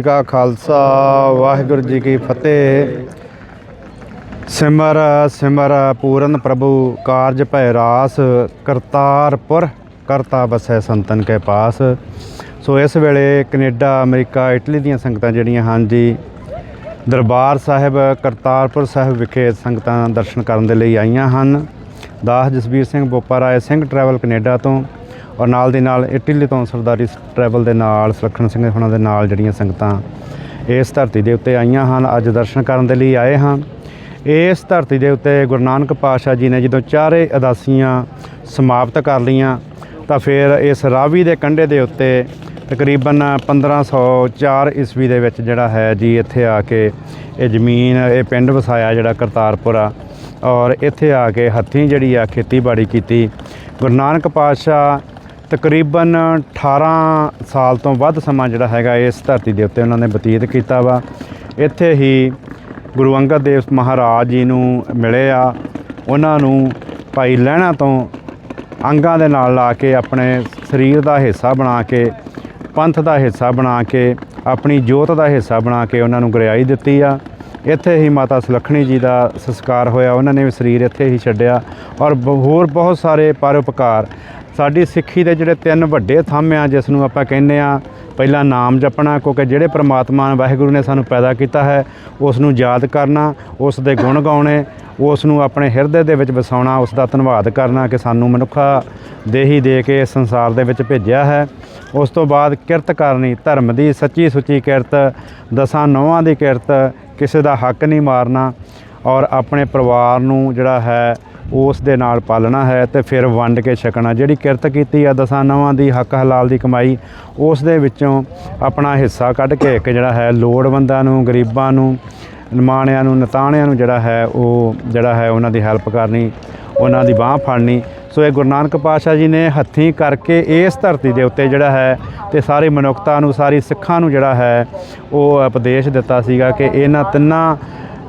ਜੀ ਕਾ ਖਾਲਸਾ, ਵਾਹਿਗੁਰੂ ਜੀ ਕੀ ਫਤਿਹ। ਸਿਮਰ ਸਿਮਰ ਪੂਰਨ ਪ੍ਰਭੂ, ਕਾਰਜ ਭੈ ਰਾਸ, ਕਰਤਾਰਪੁਰ, ਕਰਤਾ ਬਸੈ ਸੰਤਨ ਕੇ ਪਾਸ। ਸੋ ਇਸ ਵੇਲੇ ਕੈਨੇਡਾ, ਅਮਰੀਕਾ, ਇਟਲੀ ਦੀਆਂ ਸੰਗਤਾਂ ਜਿਹੜੀਆਂ ਹਨ ਜੀ, ਦਰਬਾਰ ਸਾਹਿਬ, ਕਰਤਾਰਪੁਰ ਸਾਹਿਬ ਵਿਖੇ ਸੰਗਤਾਂ ਦਰਸ਼ਨ ਕਰਨ ਦੇ ਲਈ ਆਈਆਂ ਹਨ। ਦਾਸ ਜਸਬੀਰ ਸਿੰਘ ਬੋਪਾ ਰਾਏ ਸਿੰਘ ਟਰੈਵਲ ਕੈਨੇਡਾ ਤੋਂ ਔਰ ਨਾਲ ਦੀ ਨਾਲ ਇਟਲੀ ਤੋਂ ਸਰਦਾਰੀ ਟਰੈਵਲ ਦੇ ਨਾਲ, ਸੁਲੱਖਣ ਸਿੰਘ ਹੁਣਾਂ ਦੇ ਨਾਲ ਜਿਹੜੀਆਂ ਸੰਗਤਾਂ ਇਸ ਧਰਤੀ ਦੇ ਉੱਤੇ ਆਈਆਂ ਹਨ, ਅੱਜ ਦਰਸ਼ਨ ਕਰਨ ਦੇ ਲਈ ਆਏ ਹਾਂ ਇਸ ਧਰਤੀ ਦੇ ਉੱਤੇ ਗੁਰੂ ਨਾਨਕ ਪਾਤਸ਼ਾਹ ਜੀ ਨੇ ਜਦੋਂ ਚਾਰੇ ਅਦਾਸੀਆਂ ਸਮਾਪਤ ਕਰ ਲਈਆਂ, ਤਾਂ ਫਿਰ ਇਸ ਰਾਵੀ ਦੇ ਕੰਢੇ ਦੇ ਉੱਤੇ ਤਕਰੀਬਨ 1504 ਈਸਵੀ ਦੇ ਵਿੱਚ ਜਿਹੜਾ ਹੈ ਜੀ, ਇੱਥੇ ਆ ਕੇ ਇਹ ਜ਼ਮੀਨ, ਇਹ ਪਿੰਡ ਵਸਾਇਆ ਜਿਹੜਾ ਕਰਤਾਰਪੁਰ ਆ ਔਰ ਇੱਥੇ ਆ ਕੇ ਹੱਥੀਂ ਜਿਹੜੀ ਆ ਖੇਤੀਬਾੜੀ ਕੀਤੀ। ਗੁਰੂ ਨਾਨਕ ਪਾਤਸ਼ਾਹ ਤਕਰੀਬਨ 18 ਸਾਲ ਤੋਂ ਵੱਧ ਸਮਾਂ ਜਿਹੜਾ ਹੈਗਾ ਇਸ ਧਰਤੀ ਦੇ ਉੱਤੇ ਉਹਨਾਂ ਨੇ ਬਤੀਤ ਕੀਤਾ ਵਾ। ਇੱਥੇ ਹੀ ਗੁਰੂ ਅੰਗਦ ਦੇਵ ਮਹਾਰਾਜ ਜੀ ਨੂੰ ਮਿਲੇ ਆ। ਉਹਨਾਂ ਨੂੰ ਭਾਈ ਲਹਿਣਾ ਤੋਂ ਅੰਗਾਂ ਦੇ ਨਾਲ ਲਾ ਕੇ ਆਪਣੇ ਸਰੀਰ ਦਾ ਹਿੱਸਾ ਬਣਾ ਕੇ, ਪੰਥ ਦਾ ਹਿੱਸਾ ਬਣਾ ਕੇ, ਆਪਣੀ ਜੋਤ ਦਾ ਹਿੱਸਾ ਬਣਾ ਕੇ ਉਹਨਾਂ ਨੂੰ ਗਰਿਆਈ ਦਿੱਤੀ ਆ। ਇੱਥੇ ਹੀ ਮਾਤਾ ਸੁਲੱਖਣੀ ਜੀ ਦਾ ਸੰਸਕਾਰ ਹੋਇਆ। ਉਹਨਾਂ ਨੇ ਵੀ ਸਰੀਰ ਇੱਥੇ ਹੀ ਛੱਡਿਆ ਔਰ ਬ- ਹੋਰ ਬਹੁਤ ਸਾਰੇ ਪਰਉਪਕਾਰ ਸਾਡੀ ਸਿੱਖੀ ਦੇ ਜਿਹੜੇ ਤਿੰਨ ਵੱਡੇ ਥੰਮ ਆ, ਜਿਸ ਨੂੰ ਆਪਾਂ ਕਹਿੰਦੇ ਆ, ਪਹਿਲਾ ਨਾਮ ਜਪਣਾ, ਕਿਉਂਕਿ ਜਿਹੜੇ ਪ੍ਰਮਾਤਮਾ ਵਾਹਿਗੁਰੂ ਨੇ ਸਾਨੂੰ ਪੈਦਾ ਕੀਤਾ ਹੈ, ਉਸ ਨੂੰ ਯਾਦ ਕਰਨਾ, ਉਸ ਦੇ ਗੁਣ ਗਾਉਣੇ, ਉਸ ਨੂੰ ਆਪਣੇ ਹਿਰਦੇ ਦੇ ਵਿੱਚ ਵਸਾਉਣਾ, ਉਸ ਦਾ ਧੰਨਵਾਦ ਕਰਨਾ ਕਿ ਸਾਨੂੰ ਮਨੁੱਖਾ ਦੇਹੀ ਦੇ ਕੇ ਸੰਸਾਰ ਦੇ ਵਿੱਚ ਭੇਜਿਆ ਹੈ। ਉਸ ਤੋਂ ਬਾਅਦ ਕਿਰਤ ਕਰਨੀ, ਧਰਮ ਦੀ ਸੱਚੀ ਸੁੱਚੀ ਕਿਰਤ, ਦਸਾਂ ਨੌਵਾਂ ਦੀ ਕਿਰਤ, ਕਿਸੇ ਦਾ ਹੱਕ ਨਹੀਂ ਮਾਰਨਾ, ਔਰ ਆਪਣੇ ਪਰਿਵਾਰ ਨੂੰ ਜਿਹੜਾ ਹੈ ਉਸ ਦੇ ਨਾਲ ਪਾਲਣਾ ਹੈ ਤੇ ਫਿਰ ਵੰਡ ਕੇ ਛਕਣਾ। ਜਿਹੜੀ ਕਿਰਤ ਕੀਤੀ ਆ ਦਸਾਂ ਨਵਾਂ ਦੀ ਹੱਕ ਹਲਾਲ ਦੀ ਕਮਾਈ, ਉਸ ਦੇ ਵਿੱਚੋਂ ਆਪਣਾ ਹਿੱਸਾ ਕੱਢ ਕੇ ਇੱਕ ਜਿਹੜਾ ਹੈ ਲੋੜਵੰਦਾਂ ਨੂੰ, ਗਰੀਬਾਂ ਨੂੰ ਨਿਮਾਣਿਆਂ ਨੂੰ, ਨਤਾਣਿਆਂ ਨੂੰ ਜਿਹੜਾ ਹੈ ਉਹ ਜਿਹੜਾ ਹੈ ਉਹਨਾਂ ਦੀ ਹੈਲਪ ਕਰਨੀ, ਉਹਨਾਂ ਦੀ ਬਾਹ ਫੜਨੀ। ਸੋ ਇਹ ਗੁਰੂ ਨਾਨਕ ਪਾਤਸ਼ਾਹ ਜੀ ਨੇ ਹੱਥੀਂ ਕਰਕੇ ਇਸ ਧਰਤੀ ਦੇ ਉੱਤੇ ਜਿਹੜਾ ਹੈ ਤੇ ਸਾਰੀ ਮਨੁੱਖਤਾ ਨੂੰ, ਸਾਰੀ ਸਿੱਖਾਂ ਨੂੰ ਜਿਹੜਾ ਹੈ ਉਹ ਉਪਦੇਸ਼ ਦਿੱਤਾ ਸੀਗਾ ਕਿ ਇਹਨਾਂ ਤਿੰਨਾਂ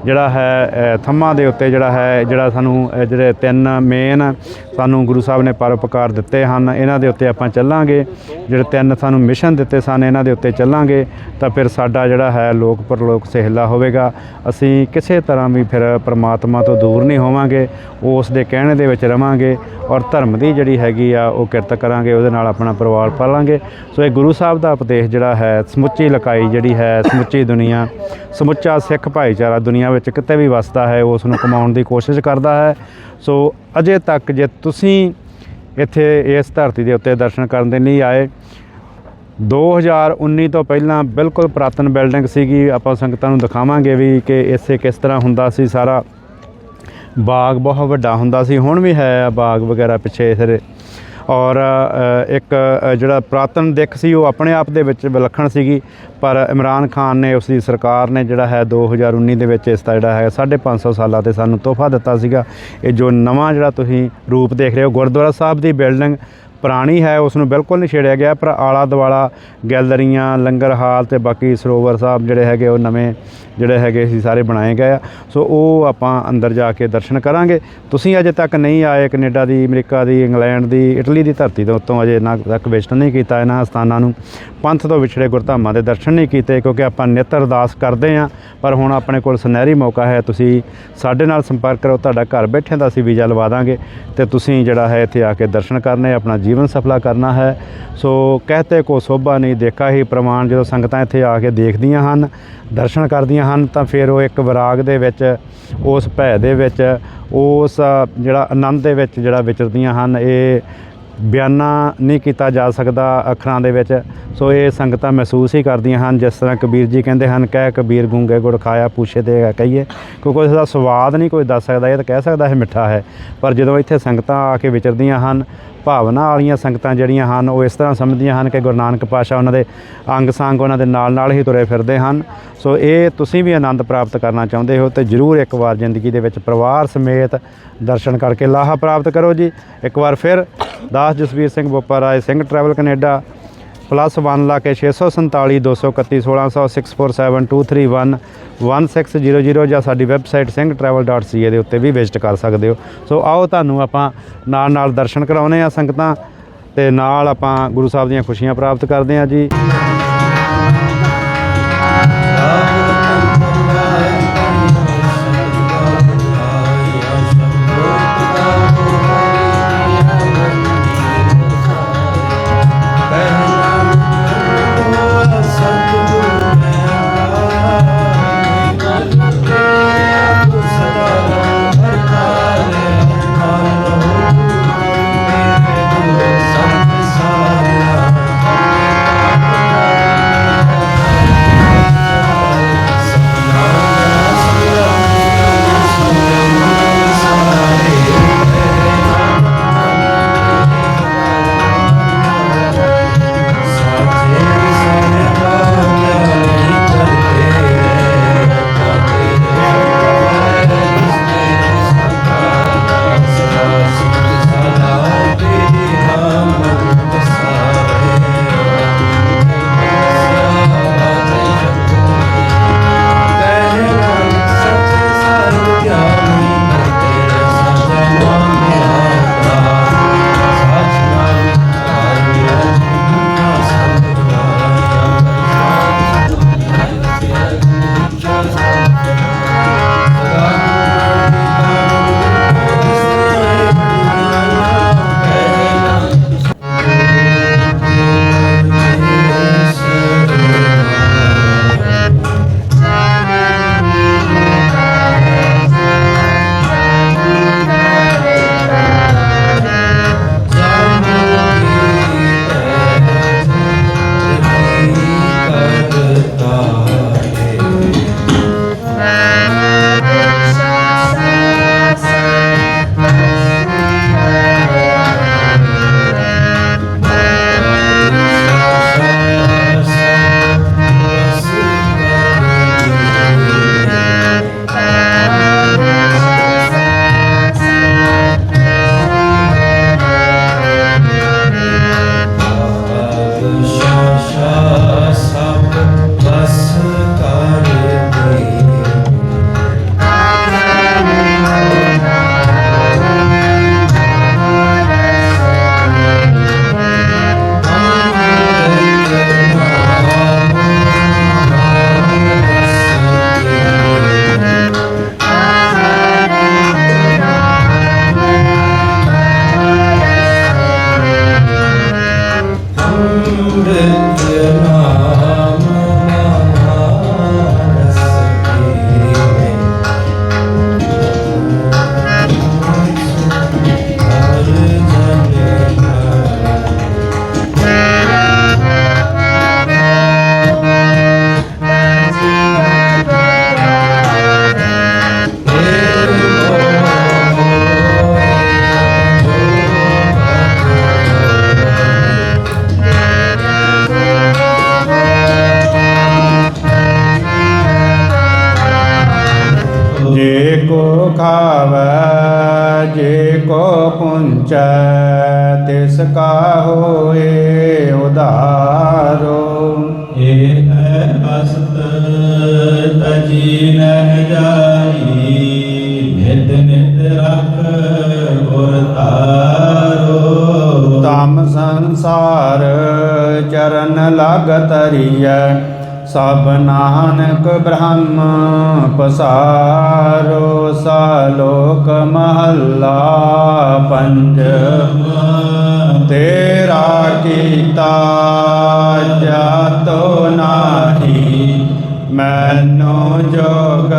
ਜਿਹੜਾ ਹੈ ਥੰਮਾਂ ਦੇ ਉੱਤੇ ਜਿਹੜਾ ਹੈ, ਜਿਹੜਾ ਸਾਨੂੰ ਜਿਹੜੇ ਤਿੰਨ ਮੇਨ ਸਾਨੂੰ ਗੁਰੂ ਸਾਹਿਬ ਨੇ ਪਰਉਪਕਾਰ ਦਿੱਤੇ ਹਨ, ਇਹਨਾਂ ਦੇ ਉੱਤੇ ਆਪਾਂ ਚੱਲਾਂਗੇ। ਜਿਹੜੇ ਤਿੰਨ ਸਾਨੂੰ ਮਿਸ਼ਨ ਦਿੱਤੇ ਸਨ, ਇਹਨਾਂ ਦੇ ਉੱਤੇ ਚੱਲਾਂਗੇ। ਤਾਂ ਫਿਰ ਸਾਡਾ ਜਿਹੜਾ ਹੈ, ਲੋਕ ਪਰਲੋਕ ਸਹਿਲਾ ਹੋਵੇਗਾ। ਅਸੀਂ ਕਿਸੇ ਤਰ੍ਹਾਂ ਵੀ ਫਿਰ ਪ੍ਰਮਾਤਮਾ ਤੋਂ ਦੂਰ ਨਹੀਂ ਹੋਵਾਂਗੇ। ਉਸ ਦੇ ਕਹਿਣੇ ਦੇ ਵਿੱਚ ਰਵਾਂਗੇ ਔਰ ਧਰਮ ਦੀ ਜਿਹੜੀ ਹੈਗੀ ਆ, ਉਹ ਕਿਰਤ ਕਰਾਂਗੇ, ਉਹਦੇ ਨਾਲ ਆਪਣਾ ਪਰਿਵਾਰ ਪਾਲਾਂਗੇ। ਸੋ ਇਹ ਗੁਰੂ ਸਾਹਿਬ ਦਾ ਉਪਦੇਸ਼ ਜਿਹੜਾ ਹੈ, ਸਮੁੱਚੀ ਲਕਾਈ ਜਿਹੜੀ ਹੈ, ਸਮੁੱਚੀ ਦੁਨੀਆ, ਸਮੁੱਚਾ ਸਿੱਖ ਭਾਈਚਾਰਾ ਦੁਨੀਆ ਵਿੱਚ ਕਿਤੇ ਵੀ ਵਸਦਾ ਹੈ ਉਸ ਨੂੰ ਕਮਾਉਣ ਦੀ ਕੋਸ਼ਿਸ਼ ਕਰਦਾ ਹੈ। ਸੋ ਅਜੇ ਤੱਕ ਜੇ ਤੁਸੀਂ ਇੱਥੇ ਇਸ ਧਰਤੀ ਦੇ ਉੱਤੇ ਦਰਸ਼ਨ ਕਰਨ ਦੇ ਲਈ ਆਏ 2019 ਤੋਂ ਪਹਿਲਾਂ ਬਿਲਕੁਲ ਪੁਰਾਤਨ ਬਿਲਡਿੰਗ ਸੀਗੀ। ਆਪਾਂ ਸੰਗਤਾਂ ਨੂੰ ਦਿਖਾਵਾਂਗੇ ਵੀ ਕਿ ਇਸੇ ਕਿਸ ਤਰ੍ਹਾਂ ਹੁੰਦਾ ਸੀ। ਸਾਰਾ ਬਾਗ ਬਹੁਤ ਵੱਡਾ ਹੁੰਦਾ ਸੀ। ਹੁਣ ਵੀ ਹੈ, ਬਾਗ ਵਗੈਰਾ ਪਿੱਛੇ ਫਿਰ ਔਰ ਇੱਕ ਜਿਹੜਾ ਪੁਰਾਤਨ ਦਿੱਖ ਸੀ ਉਹ ਆਪਣੇ ਆਪ ਦੇ ਵਿੱਚ ਵਿਲੱਖਣ ਸੀਗੀ, ਪਰ ਇਮਰਾਨ ਖਾਨ ਨੇ ਉਸ ਦੀ ਸਰਕਾਰ ਨੇ ਜਿਹੜਾ ਹੈ 2019 ਦੇ ਵਿੱਚ ਇਸ ਦਾ ਜਿਹੜਾ ਹੈ 550 ਸਾਲਾਂ ਤੇ ਸਾਨੂੰ ਤੋਹਫਾ ਦਿੱਤਾ ਸੀਗਾ। ਇਹ ਜੋ ਨਵਾਂ ਜਿਹੜਾ ਤੁਸੀਂ ਰੂਪ ਦੇਖ ਰਹੇ ਹੋ, ਗੁਰਦੁਆਰਾ ਸਾਹਿਬ ਦੀ ਬਿਲਡਿੰਗ ਪੁਰਾਣੀ ਹੈ, ਉਸ ਨੂੰ ਬਿਲਕੁਲ ਨਹੀਂ ਛੇੜਿਆ ਗਿਆ, ਪਰ ਆਲਾ ਦੁਆਲਾ ਗੈਲਰੀਆਂ, ਲੰਗਰ ਹਾਲ ਤੇ ਬਾਕੀ ਸਰੋਵਰ ਸਾਹਿਬ ਜਿਹੜੇ ਹੈਗੇ ਉਹ ਨਵੇਂ ਜਿਹੜੇ ਹੈਗੇ ਸੀ, ਸਾਰੇ ਬਣਾਏ ਗਏ ਆ। ਸੋ ਉਹ ਆਪਾਂ ਅੰਦਰ ਜਾ ਕੇ ਦਰਸ਼ਨ ਕਰਾਂਗੇ। ਤੁਸੀਂ ਅਜੇ ਤੱਕ ਨਹੀਂ ਆਏ ਕੈਨੇਡਾ ਦੀ, ਅਮਰੀਕਾ ਦੀ, ਇੰਗਲੈਂਡ ਦੀ, ਇਟਲੀ ਦੀ ਧਰਤੀ ਦੇ ਉੱਤੋਂ ਅਜੇ ਨਾ ਤੱਕ ਵਿਸ਼ਟ ਨਹੀਂ ਕੀਤਾ, ਇਹਨਾਂ ਸਥਾਨਾਂ ਨੂੰ। ਪੰਥ ਤੋਂ ਵਿਛੜੇ ਗੁਰਧਾਮਾਂ ਦੇ ਦਰਸ਼ਨ ਨਹੀਂ ਕੀਤੇ, ਕਿਉਂਕਿ ਆਪਾਂ ਨਿੱਤ ਅਰਦਾਸ ਕਰਦੇ ਆ ਪਰ ਹੁਣ ਆਪਣੇ ਕੋਲ ਸੁਨਹਿਰੀ ਮੌਕਾ ਹੈ, ਤੁਸੀਂ ਸਾਡੇ ਨਾਲ ਸੰਪਰਕ ਕਰੋ, ਤੁਹਾਡਾ ਘਰ ਬੈਠਿਆਂ ਦਾ ਅਸੀਂ ਵੀਜ਼ਾ ਲਵਾ ਦਾਂਗੇ। ਤੇ ਤੁਸੀਂ ਜਿਹੜਾ ਹੈ, ਇੱਥੇ ਆ ਕੇ ਦਰਸ਼ਨ ਕਰਨੇ, ਆਪਣਾ ਜੀਵਨ ਸਫਲਾ ਕਰਨਾ ਹੈ। ਸੋ ਕਹਤੇ ਕੋ ਸੋਭਾ ਨਹੀਂ, ਦੇਖਾ ਹੀ ਪ੍ਰਮਾਣ, ਜਦੋਂ ਸੰਗਤਾਂ ਇੱਥੇ ਆ ਕੇ ਦੇਖਦੀਆਂ ਹਨ, ਦਰਸ਼ਨ ਕਰਦੀਆਂ ਹਨ ਤਾਂ ਫਿਰ ਉਹ ਇੱਕ ਵਿਰਾਗ ਦੇ ਵਿੱਚ, ਉਸ ਭੈ ਦੇ ਵਿੱਚ, ਉਸ ਜਿਹੜਾ ਆਨੰਦ ਦੇ ਵਿੱਚ ਜਿਹੜਾ ਵਿਚਰਦੀਆਂ ਹਨ, ਇਹ ਬਿਆਨਾ ਨਹੀਂ ਕੀਤਾ ਜਾ ਸਕਦਾ ਅੱਖਰਾਂ ਦੇ ਵਿੱਚ। ਸੋ ਇਹ ਸੰਗਤਾਂ ਮਹਿਸੂਸ ਹੀ ਕਰਦੀਆਂ ਹਨ, ਜਿਸ ਤਰ੍ਹਾਂ ਕਬੀਰ ਜੀ ਕਹਿੰਦੇ ਹਨ, ਕਹਿ ਕਬੀਰ ਗੂੰਗੇ ਗੁੜ ਖਾਇਆ ਪੂਛੇ ਤੇ ਕਹੀਏ। ਕਿਉਂਕਿ ਉਸ ਦਾ ਸਵਾਦ ਨਹੀਂ ਕੋਈ ਦੱਸ ਸਕਦਾ, ਇਹ ਤਾਂ ਕਹਿ ਸਕਦਾ ਹੈ ਮਿੱਠਾ ਹੈ। ਪਰ ਜਦੋਂ ਇੱਥੇ ਸੰਗਤਾਂ ਆ ਕੇ ਵਿਚਰਦੀਆਂ ਹਨ, ਭਾਵਨਾ ਵਾਲੀਆਂ ਸੰਗਤਾਂ ਜਿਹੜੀਆਂ ਹਨ, ਉਹ ਇਸ ਤਰ੍ਹਾਂ ਸਮਝਦੀਆਂ ਹਨ ਕਿ ਗੁਰੂ ਨਾਨਕ ਪਾਤਸ਼ਾਹ ਉਹਨਾਂ ਦੇ ਅੰਗ ਸੰਗ ਉਹਨਾਂ ਦੇ ਨਾਲ ਨਾਲ ਹੀ ਤੁਰੇ ਫਿਰਦੇ ਹਨ। ਸੋ ਇਹ ਤੁਸੀਂ ਵੀ ਆਨੰਦ ਪ੍ਰਾਪਤ ਕਰਨਾ ਚਾਹੁੰਦੇ ਹੋ ਤੇ ਜ਼ਰੂਰ ਇੱਕ ਵਾਰ ਜ਼ਿੰਦਗੀ ਦੇ ਵਿੱਚ ਪਰਿਵਾਰ ਸਮੇਤ ਦਰਸ਼ਨ ਕਰਕੇ ਲਾਹਾ ਪ੍ਰਾਪਤ ਕਰੋ ਜੀ। ਇੱਕ ਵਾਰ ਫਿਰ ਦਾਸ Jasvir Singh Bopa Rai, Singh travel Canada, plus 1 ਲਾ ਕੇ 647 231 1600 647231 1600 ਜਾਂ ਸਾਡੀ ਵੈਬਸਾਈਟ singtravel.ca ਦੇ ਉੱਤੇ ਵੀ ਵਿਜ਼ਿਟ ਕਰ ਸਕਦੇ ਹੋ। ਸੋ ਆਓ ਤੁਹਾਨੂੰ ਆਪਾਂ ਨਾਲ ਨਾਲ ਦਰਸ਼ਨ ਕਰਾਉਨੇ ਆ ਸੰਗਤਾਂ ਤੇ ਨਾਲ ਆਪਾਂ ਗੁਰੂ ਸਾਹਿਬ ਦੀਆਂ ਖੁਸ਼ੀਆਂ ਪ੍ਰਾਪਤ ਕਰਦੇ ਆ ਜੀ। ਤਰੀਐ ਸਭ ਨਾਨਕ ਬ੍ਰਹਮ ਪਸਾਰੋ, ਸਾਲੋਕ ਮਹੱਲਾ ਪੰਜਵਾ ਤੇਰਾ ਕੀਤਾ ਜਾਤੋ ਨਾਹੀ, ਮੈਨੋ ਜੋਗ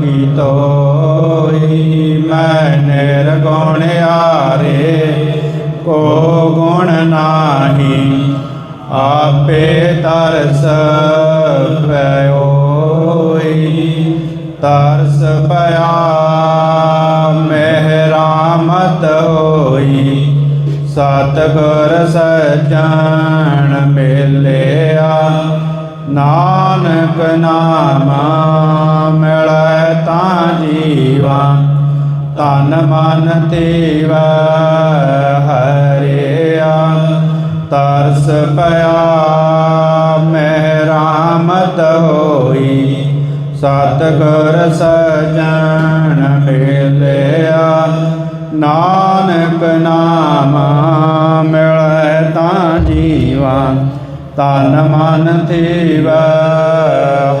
ਕੀਤੋਈ ਮੈਂ ਨਿਰਗੁਣ ਆਰੇ, ਕੋ ਗੁਣ ਨਾਹੀ। ਆਪੇ ਤਰਸ ਪਇਓਈ, ਤਰਸ ਪਿਆ ਮਹਿਰਾਮਤ ਹੋਈ। ਸਤਿਗੁਰ ਸਜਣ ਮਿਲਿਆ, ਨਾਨਕ ਨਾਮ ਮਿਲੈ ਤਾਂ ਜੀਵਾ, ਤਨ ਮਨ ਤੇਵਾ ਹਰਿਆ। ਤਰਸ ਪਿਆ ਮਹਿਰਾਮਤ ਹੋਈ। ਸਤਿਗੁਰ ਸਜਣ ਮਿਲਿਆ ਨਾਨਕ ਨਾਮ ਮਿਲੈ ਤਾਂ ਜੀਵਾ। ਤਨ ਮਨ ਤੇਵਾ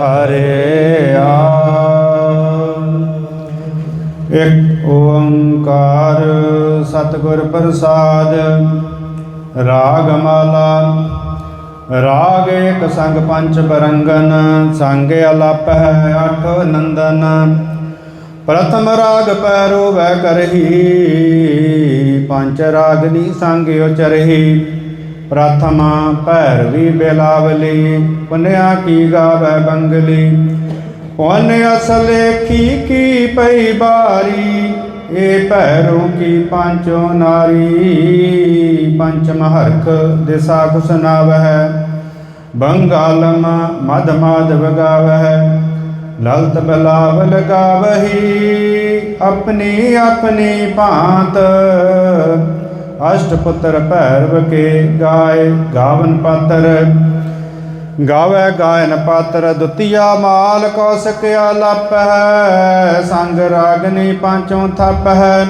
ਹਰਿਆ। ਇੱਕ ਓੰਕਾਰ ਸਤਿਗੁਰ ਪ੍ਰਸਾਦ ਰਾਗ ਮਾਲਾ। ਰਾਗ ਏਕ ਸੰਗ ਪੰਚ ਬਰੰਗਨ, ਸੰਗ ਅਲਪ ਹੈ ਅਠ ਨੰਦਨ। ਪ੍ਰਥਮ ਰਾਗ ਪੈਰੋ ਵੈ ਕਰਹੀ ਪੰਚ ਰਾਗਨੀ ਸੰਗ ਉਚਰਹੀ। ਪ੍ਰਥਮ ਭੈਰਵੀ ਬਿਲਾਵਲੀ, ਪੁਨਿਆ ਕੀ ਗਾਵੇ ਬੰਗਲੀ। ਪੁਨ ਅਸਲੇਖੀ ਕੀ ਪਈ ਬਾਰੀ ਏ ਭੈਰੋ ਕੀ ਪੰਚੋ ਨਾਰੀ? ਪੰਚ ਮਹਰਖ ਦਿਸਾ ਕੁਸਨਾਵਹਿ ਬੰਗਾਲਮ ਮਦ ਮਾਦ ਵਗਾਵਹਿ। ਲਲਤ ਬਲਾਵ ਲਗਾਵਹੀ। ਆਪਣੀ ਆਪਣੀ ਭਾਂਤ। ਅਸ਼ਟ ਪੁੱਤਰ ਭੈਰਵ ਕੇ ਗਾਏ ਗਾਵਨ ਪਾਤਰ। ਗਾਵੈ ਗਾਇਨ ਪਾਤਰ ਦੁਤੀਆ ਮਾਲ ਕੋ ਸਕਿਆ ਲੱਪਹਿ ਸੰਗ ਰਾਗਨੀ ਪੰਚੋਂ ਥਪਹਿ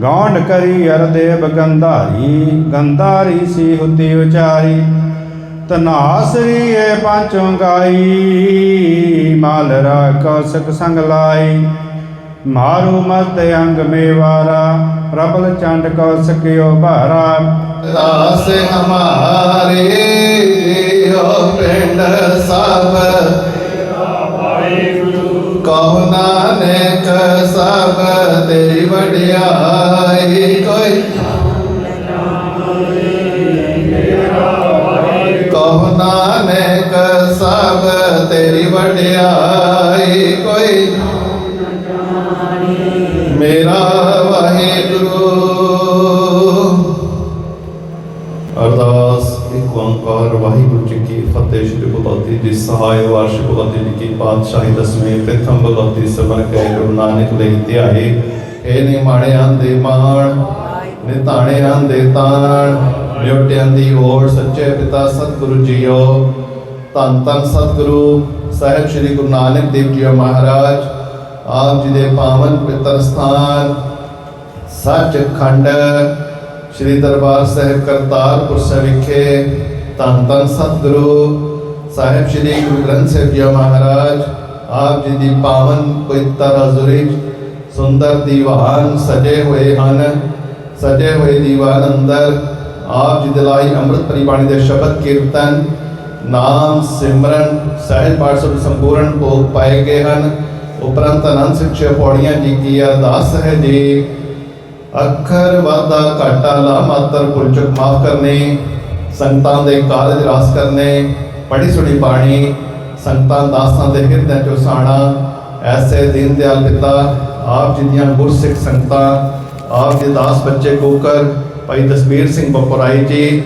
ਗੌਂਡ ਕਰੀ ਅਰਦੇਵ ਗੰਧਾਰੀ ਗੰਧਾਰੀ ਸੀ ਹੁਤੀ ਉਚਾਰੀ। ਤਨਾਸਰੀ ਏ ਪੰਚੋਂ ਗਾਈ, ਮਾਲ ਰਾ ਕੌਸਕ ਸੰਗ ਲਾਈ। ਮਾਰੂ ਮਤ ਅੰਗ ਮੇਵਾਰਾ ਰਬਲ ਚੰਡ ਕੌਸਕਿਓ ਭਾਰਾ। ਤਾਸ ਹਮਾਰੇ ਲਿਓ ਪਿੰਡ ਸਭ ਕਹੋ ਨਾਨਕ ਸਭ ਤੇਰੀ ਵਡਿਆਈ ਕੋਈ। ਕਹੋ ਨਾਨਕ ਸਭ ਤੇਰੀ ਵਡਿਆਈ ਫਤਿਹ ਸ਼੍ਰੀ ਸਹਾਇ ਵਾਰਸ਼ਿਕ ਭਗਵਤੀ ਜੀ ਪਾਤਸ਼ਾਹੀ ਦਸਵੇਂ ਪ੍ਰਥਮ ਭਗਵਤੀ ਸਬਨ ਕੈ ਗੁਰੂ ਨਾਨਕ ਲਈ ਧਿਆਏ। ਇਹ ਨੇ ਮਾਣਿਆਂ ਮਾਣ, ਨਿਤਾਣਿਆਂ ਦੇ ਤਾਣ, ਨਿਉਟਿਆਂ ਦੀ ਓੜ ਸੱਚੇ ਪਿਤਾ ਸਤਿਗੁਰੂ ਜੀਓ। ਧੰਨ ਧੰਨ ਸਤਿਗੁਰੂ, ਸਾਹਿਬ ਸ੍ਰੀ ਗੁਰੂ ਨਾਨਕ ਦੇਵ ਜੀ ਮਹਾਰਾਜ, ਆਪ ਜੀ ਦੇ ਪਾਵਨ ਪਿਤਰ ਸਥਾਨ ਸੱਚਖੰਡ ਸ੍ਰੀ ਦਰਬਾਰ ਸਾਹਿਬ ਕਰਤਾਰਪੁਰ ਸਾਹਿਬ ਵਿਖੇ ਧੰਨ ਧੰਨ ਸਤਿਗੁਰੂ ਸਾਹਿਬ ਸ੍ਰੀ ਗੁਰੂ ਗ੍ਰੰਥ ਸਾਹਿਬ ਜੀ ਮਹਾਰਾਜ, ਆਪ ਜੀ ਦੀ ਪਾਵਨ ਪਵਿੱਤਰ ਹਜ਼ੂਰੀ 'ਚ ਸੁੰਦਰ ਦੀਵਾਨ ਸਜੇ ਹੋਏ ਹਨ, ਸਜੇ ਹੋਏ ਦੀਵਾਨ ਅੰਦਰ ਆਪ ਜੀ ਦੇ ਅੰਮ੍ਰਿਤ ਪਰੀ ਦੇ ਸ਼ਬਦ ਕੀਰਤਨ, ਨਾਮ ਸਿਮਰਨ ਸਹਿਜ ਪਾਠ ਸਭ ਸੰਪੂਰਨ ਭੋਗ ਪਾਏ ਗਏ ਹਨ। ਉਪਰੰਤ ਅਨੰਦ ਸਿੱਖਿਆ ਪੌੜੀਆਂ ਜੀ ਕੀ ਅਰਦਾਸ ਹੈ ਜੀ? ਅੱਖਰ ਵਾਦਾ ਘਾਟਾ ਲਾ ਮਾਤਰ ਭੁੱਲ ਮਾਫ ਕਰਨੇ, ਸੰਗਤਾਂ ਦੇ ਕਾਰਜ ਰਾਸ ਕਰਨੇ ਪੜੀ ਸੁਣੀ ਬਾਣੀ, ਸੰਗਤਾਂ, ਦਾਸਾਂ ਦੇ ਹਿਰਦਿਆਂ ਚੋਂ ਸਾਣਾ, ਐਸੇ ਦੀਨ ਦਿਆਲ ਪਿਤਾ ਆਪ ਜੀ ਦੀਆਂ ਗੁਰਸਿੱਖ ਸੰਗਤਾਂ, ਆਪ ਦੇ ਦਾਸ ਬੱਚੇ ਕੋਕਰ ਭਾਈ ਦਸਵੀਰ ਸਿੰਘ ਬਪਰਾਈ ਜੀ,